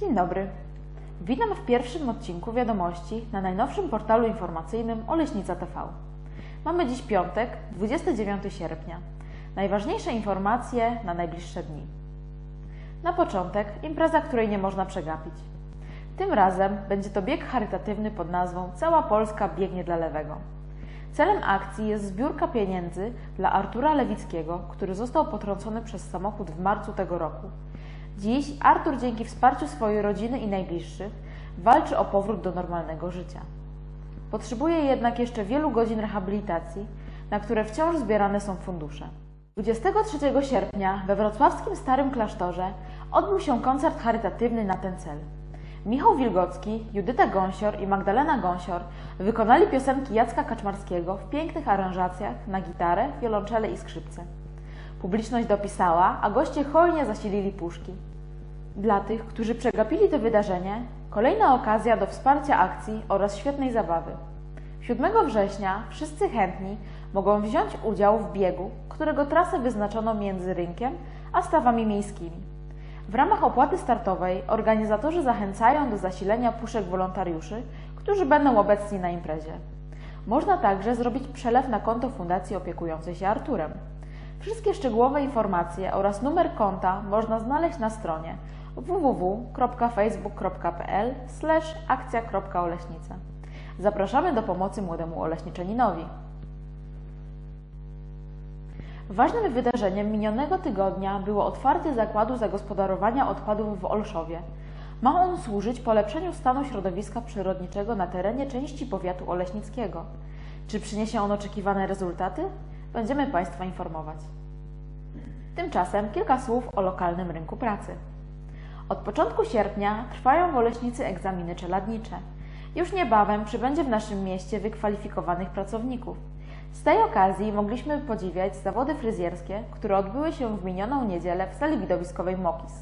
Dzień dobry. Witam w pierwszym odcinku wiadomości na najnowszym portalu informacyjnym Oleśnica TV. Mamy dziś piątek, 29 sierpnia. Najważniejsze informacje na najbliższe dni. Na początek impreza, której nie można przegapić. Tym razem będzie to bieg charytatywny pod nazwą Cała Polska biegnie dla lewego. Celem akcji jest zbiórka pieniędzy dla Artura Lewickiego, który został potrącony przez samochód w marcu tego roku. Dziś Artur dzięki wsparciu swojej rodziny i najbliższych walczy o powrót do normalnego życia. Potrzebuje jednak jeszcze wielu godzin rehabilitacji, na które wciąż zbierane są fundusze. 23 sierpnia we wrocławskim Starym Klasztorze odbył się koncert charytatywny na ten cel. Michał Wilgocki, Judyta Gąsior i Magdalena Gąsior wykonali piosenki Jacka Kaczmarskiego w pięknych aranżacjach na gitarę, wiolonczele i skrzypce. Publiczność dopisała, a goście hojnie zasilili puszki. Dla tych, którzy przegapili to wydarzenie, kolejna okazja do wsparcia akcji oraz świetnej zabawy. 7 września wszyscy chętni mogą wziąć udział w biegu, którego trasę wyznaczono między rynkiem a stawami miejskimi. W ramach opłaty startowej organizatorzy zachęcają do zasilenia puszek wolontariuszy, którzy będą obecni na imprezie. Można także zrobić przelew na konto fundacji opiekującej się Arturem. Wszystkie szczegółowe informacje oraz numer konta można znaleźć na stronie www.facebook.pl akcja.oleśnica. Zapraszamy do pomocy młodemu oleśniczaninowi. Ważnym wydarzeniem minionego tygodnia było otwarcie zakładu zagospodarowania odpadów w Olszowie. Ma on służyć polepszeniu stanu środowiska przyrodniczego na terenie części powiatu oleśnickiego. Czy przyniesie on oczekiwane rezultaty? Będziemy Państwa informować. Tymczasem kilka słów o lokalnym rynku pracy. Od początku sierpnia trwają w Oleśnicy egzaminy czeladnicze. Już niebawem przybędzie w naszym mieście wykwalifikowanych pracowników. Z tej okazji mogliśmy podziwiać zawody fryzjerskie, które odbyły się w minioną niedzielę w sali widowiskowej Mokis.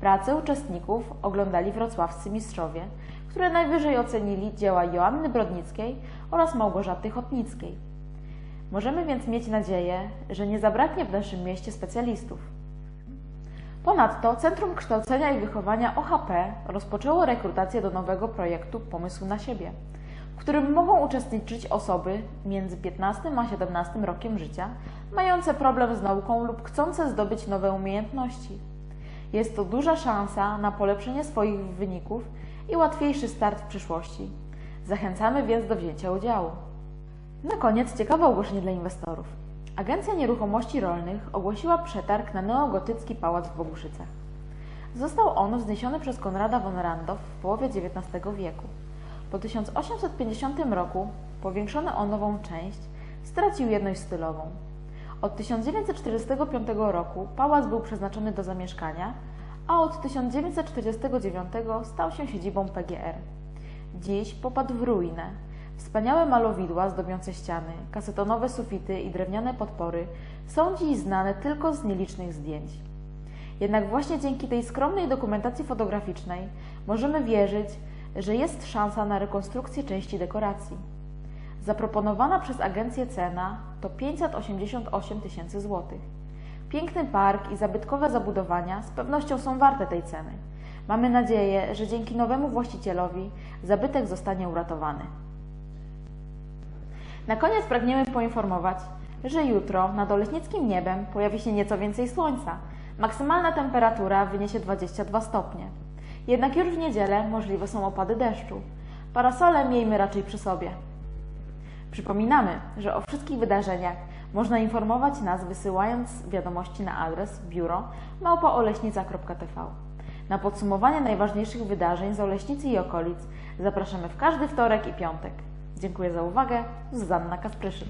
Pracę uczestników oglądali wrocławscy mistrzowie, które najwyżej ocenili dzieła Joanny Brodnickiej oraz Małgorzaty Chotnickiej. Możemy więc mieć nadzieję, że nie zabraknie w naszym mieście specjalistów. Ponadto Centrum Kształcenia i Wychowania OHP rozpoczęło rekrutację do nowego projektu Pomysł na siebie, w którym mogą uczestniczyć osoby między 15 a 17 rokiem życia, mające problem z nauką lub chcące zdobyć nowe umiejętności. Jest to duża szansa na polepszenie swoich wyników i łatwiejszy start w przyszłości. Zachęcamy więc do wzięcia udziału. Na koniec ciekawe ogłoszenie dla inwestorów. Agencja Nieruchomości Rolnych ogłosiła przetarg na neogotycki pałac w Boguszycach. Został on wzniesiony przez Konrada von Randow w połowie XIX wieku. Po 1850 roku powiększony o nową część stracił jedność stylową. Od 1945 roku pałac był przeznaczony do zamieszkania, a od 1949 stał się siedzibą PGR. Dziś popadł w ruinę. Wspaniałe malowidła zdobiące ściany, kasetonowe sufity i drewniane podpory są dziś znane tylko z nielicznych zdjęć. Jednak właśnie dzięki tej skromnej dokumentacji fotograficznej możemy wierzyć, że jest szansa na rekonstrukcję części dekoracji. Zaproponowana przez agencję cena to 588 tysięcy złotych. Piękny park i zabytkowe zabudowania z pewnością są warte tej ceny. Mamy nadzieję, że dzięki nowemu właścicielowi zabytek zostanie uratowany. Na koniec pragniemy poinformować, że jutro nad oleśnickim niebem pojawi się nieco więcej słońca. Maksymalna temperatura wyniesie 22 stopnie. Jednak już w niedzielę możliwe są opady deszczu. Parasole miejmy raczej przy sobie. Przypominamy, że o wszystkich wydarzeniach można informować nas wysyłając wiadomości na adres biuro małpaoleśnica.tv. Na podsumowanie najważniejszych wydarzeń z Oleśnicy i okolic zapraszamy w każdy wtorek i piątek. Dziękuję za uwagę. Zuzanna Kaspryszyn.